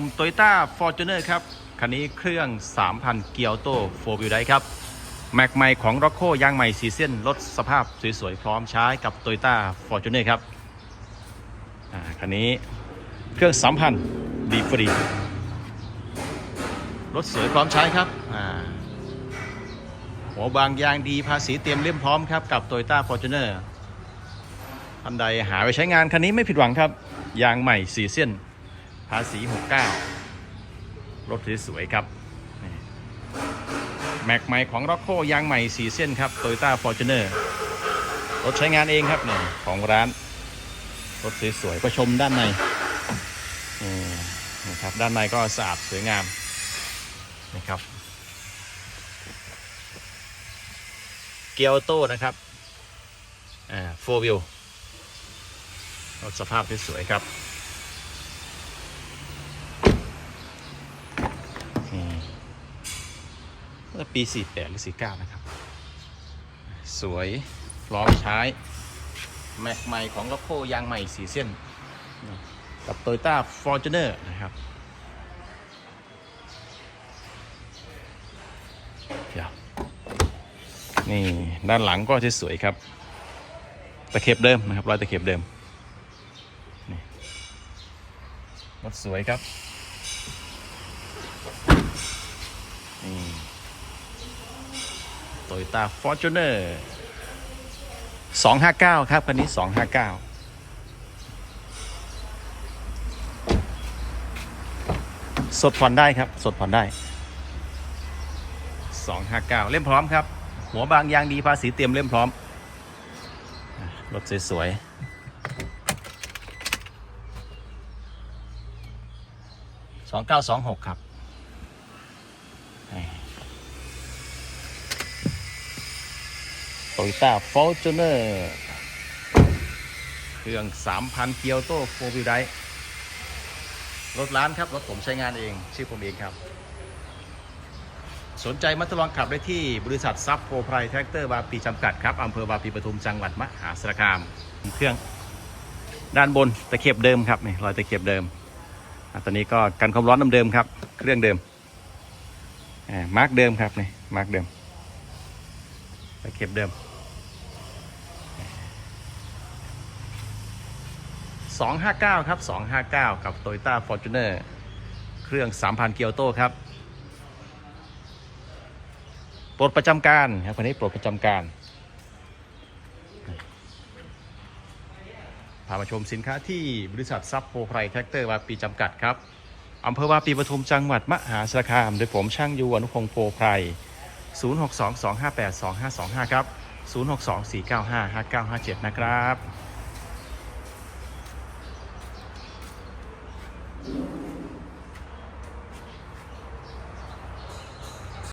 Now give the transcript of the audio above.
ม Toyota Fortuner ครับ คันนี้เครื่อง 3,000 เกียวโต4 w h e e l ไดครับ แม็กใหม่ของ r o c c o ยางใหม่สีเส้นรถสภาพสวยๆ พร้อมใช้กับ Toyota Fortuner ครับคันนี้เครื่อง 3,000 ดีฟรีรถสวยพร้อมใช้ครับหัวบางยางดีภาษีเตรียมเล่มพร้อมครับกับ Toyota Fortuner ท่านใดหาไปใช้งานคันนี้ไม่ผิดหวังครับ ยางใหม่สีเส้น ภาษี 69 รถสวยๆครับ แม็กใหม่ของ r o c c o ยางใหม่สีเส้นครับ Toyota Fortuner รถใช้งานเองครับเนี่ยของร้าน รถสวยๆก็ชมด้านในนี่นะครับด้านในก็สะอาดสวยงามนะครับ เกียวโต้นะครับอ่าโฟวิลรถสภาพสวยๆครับ เมื่อปี 48 หรือ 49 นะครับ สวยพร้อมใช้ แม็กใหม่ของล็อกโคยางใหม่สีเส้นนี่กับ Toyota Fortuner นะครับเดี๋ยวนี่ด้านหลังก็จะสวยครับ ตะเข็บเดิมนะครับรอยตะเข็บเดิม นี่รถสวยครับ Toyota Fortuner 259ครับ คันนี้259สดผ่อนได้ครับ สดผ่อนได้259เล่มพร้อมครับ หัวบางยางดีภาษีเตรียมเล่มพร้อม รถสวยๆสองเก้าสองหกครับ โตโยต้าฟอร์จูเนอร์เครื่อง 3,000 เกียวโต้โฟวิไดรถร้านครับ รถผมใช้งานเอง ชื่อผมเองครับ สนใจมาทดลองขับได้ที่บริษัทซับโปรไพรแท็กเตอร์บาปีจำกัดครับอำเภอบาปีปทุมจังหวัดมหาสารคาม เครื่องด้านบนตะเข็บเดิมครับนี่รอยตะเข็บเดิมอะตอนนี้ก็กันความร้อนเดิมๆครับ เครื่องเดิมมาร์กเดิมครับนี่มาร์กเดิม ตะเข็บเดิม259 ครับ 259 กับ Toyota Fortuner เครื่อง 3,000 เกียวโต้ครับ ปลดประจำการครับคันนี้ปลดประจำการ พามาชมสินค้าที่บริษัทซับโปรไพรแท็กเตอร์วาปีจำกัดครับ อำเภอวาปีปทุมจังหวัดมหาสารคาม โดยผมช่างยูอนุพงศ์โปรไพร 0622582525 ครับ 0624955957 นะครับ